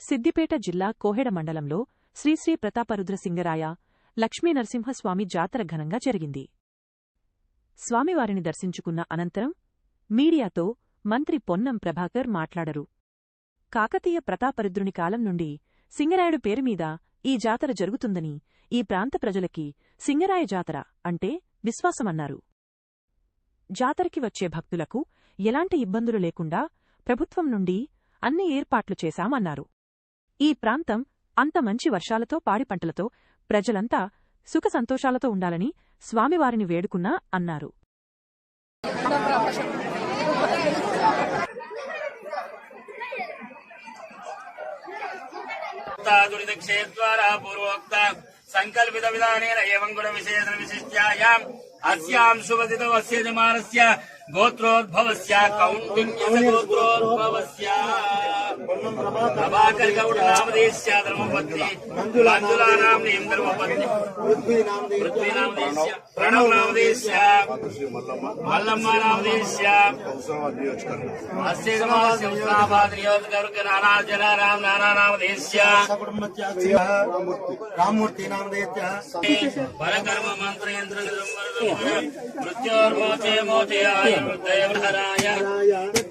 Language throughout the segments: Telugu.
సిద్దిపేట జిల్లా కోహెడ మండలంలో శ్రీశ్రీ ప్రతాపరుద్ర సింగరాయ లక్ష్మీనరసింహస్వామి జాతర ఘనంగా జరిగింది. స్వామివారిని దర్శించుకున్న అనంతరం మీడియాతో మంత్రి పొన్నం ప్రభాకర్ మాట్లాడరు. కాకతీయ ప్రతాపరుద్రుని కాలం నుండి సింగరాయుడు పేరుమీద ఈ జాతర జరుగుతుందని ఈ ప్రాంత ప్రజలకి సింగరాయ జాతర అంటే విశ్వాసమన్నారు. జాతరకి వచ్చే భక్తులకు ఎలాంటి ఇబ్బందులు లేకుండా ప్రభుత్వం నుండి అన్ని ఏర్పాట్లు చేశామన్నారు. ఈ ప్రాంతం అంత మంచి వర్షాలతో పాడి పంటలతో ప్రజలంతా సుఖ సంతోషాలతో ఉండాలని స్వామివారిని వేడుకున్నా అన్నారు. సంకల్పిత విధానేన ఏం గుణ విశేషణ విశిష్ట్యాయాం. అస్యాం శుభదితో అస్య జమానస్య गोत्रोद्भव कौण्डिन्यसगोत्रोद्भवस्या प्रभाकर गौड़ नामदेश्या धर्मपत्नी मञ्जुलानाम् नेम् प्रणव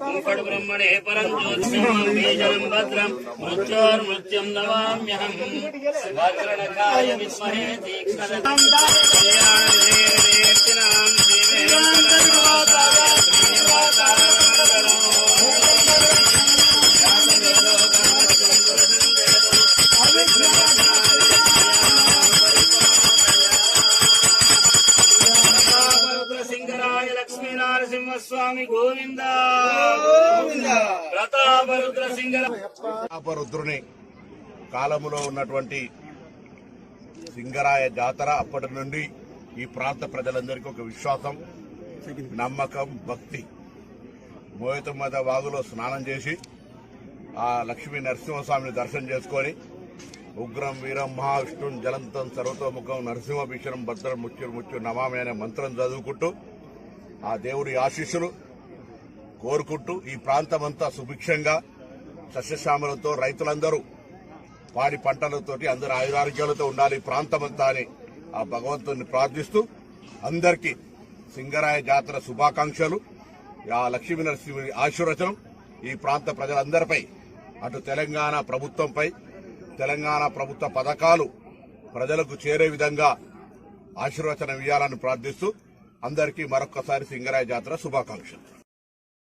ముఖడు బ్రహ్మణే పరం జ్యోతిషం భద్రం మృత్యోర్మృత్యం నవామ్యహం భద్రణకాయ విస్మహే దీక్ష స్వామి గోవింద. ప్రతాపరుద్ర కాలములో ఉన్నటువంటి సింగరాయ జాతర అప్పటి నుండి ఈ ప్రాంత ప్రజలందరికీ ఒక విశ్వాసం నమ్మకం భక్తి. మోయతమ్మద వాగులో స్నానం చేసి ఆ లక్ష్మీ నరసింహస్వామిని దర్శనం చేసుకొని ఉగ్రం వీరం మహావిష్ణుం జలంతం సర్వతోముఖం నరసింహ భీషణం భద్రం ముత్యురు ముత్యు నమామి అనే మంత్రం చదువుకుంటూ ఆ దేవుడి ఆశీస్సులు కోరుకుంటూ ఈ ప్రాంతమంతా సుభిక్షంగా సస్యశ్యామలతో రైతులందరూ వారి పంటలతోటి అందరి ఆయురారోగ్యాలతో ఉండాలి ప్రాంతమంతా అని ఆ భగవంతుని ప్రార్థిస్తూ అందరికీ సింగరాయ జాతర శుభాకాంక్షలు. ఆ లక్ష్మీ నరసింహుని ఆశీర్వచనం ఈ ప్రాంత ప్రజలందరిపై అటు తెలంగాణ ప్రభుత్వంపై తెలంగాణ ప్రభుత్వ పథకాలు ప్రజలకు చేరే విధంగా ఆశీర్వచనం ఇవ్వాలని ప్రార్థిస్తూ అందరికీ మరొక్కసారి సింగరాయ జాతర శుభాకాంక్షలు.